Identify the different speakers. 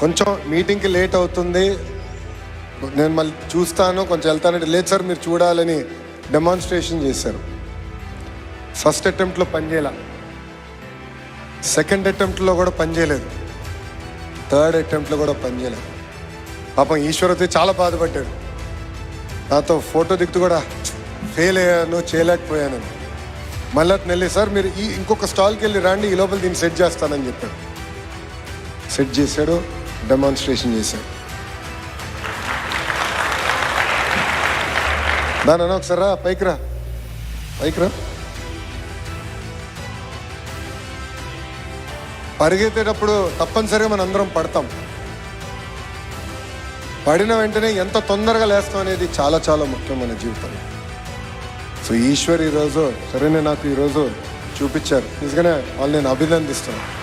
Speaker 1: కొంచెం మీటింగ్కి లేట్ అవుతుంది. నేను మళ్ళీ చూస్తాను కొంచెం వెళ్తానంటే లేదు సార్ మీరు చూడాలని డెమాన్స్ట్రేషన్ చేశారు. ఫస్ట్ అటెంప్ట్లో పనిచేయాల సెకండ్ అటెంప్ట్లో కూడా పనిచేయలేదు థర్డ్ అటెంప్ట్లో కూడా పనిచేయలేదు పాపం ఈశ్వరతి చాలా బాధపడ్డాడు. నాతో ఫోటో దిగుతూ కూడా ఫెయిల్ అయ్యాను చేయలేకపోయాను. మళ్ళీ అతను వెళ్ళి సార్ మీరు ఈ ఇంకొక స్టాల్కి వెళ్ళి రండి ఈ లోపల దీన్ని సెట్ చేస్తానని చెప్పాడు. సెట్ చేశాడు. డెమాన్స్ట్రేషన్ చేశాడు దాని ఒకసారి రా పైకి రా పైకి రా పరిగెత్తేటప్పుడు తప్పనిసరిగా మనం అందరం పడతాం. పడిన వెంటనే ఎంత తొందరగా లేస్తాం అనేది చాలా చాలా ముఖ్యం మన జీవితంలో. సో ఈశ్వర్ ఈరోజు సరేనే నాకు ఈరోజు చూపించారు. నిజంగానే వాళ్ళు నేను అభినందిస్తున్నాను.